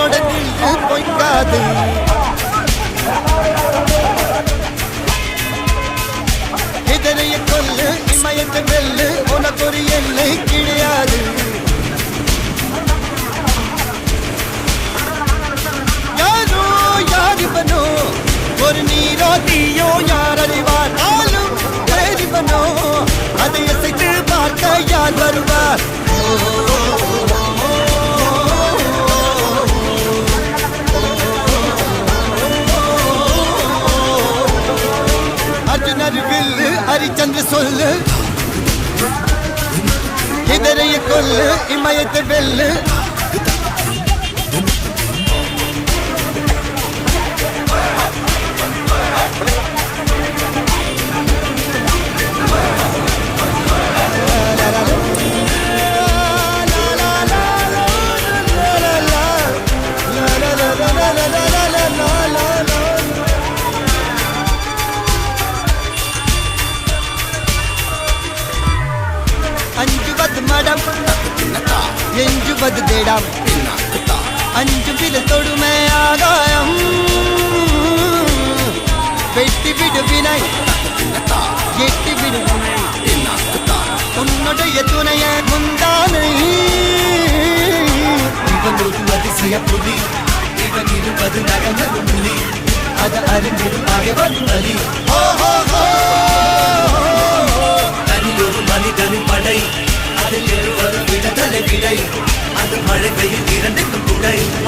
என்னோட நீ பொய்க்காது இதனைய கொல்லு இமயத்தை வெல்லு உனக்கு ஒரு எல்லை கிடையாது யாரோ யார் ஒரு நீரோ தீ அர்ஜுனர் வில்லு ஹரிச்சந்திர சொல்லு. இதரைய கொல்லு இமயத்தை வெல்லு. மடம். எஞ்சுவது தேடாம். அஞ்சு வித தொடுமை ஆகாயம். வெட்டி விடு வினை. எட்டி விடு உன்னுடைய துணைய முந்தானை. இவன் ஒரு அதிசய புலி. இவன் இருபது நகமது புலி. அது அறிந்தது ஆகவன் வலி ஓ ஹோ ஹோ தனி ஒரு மனிதனின் படை. day.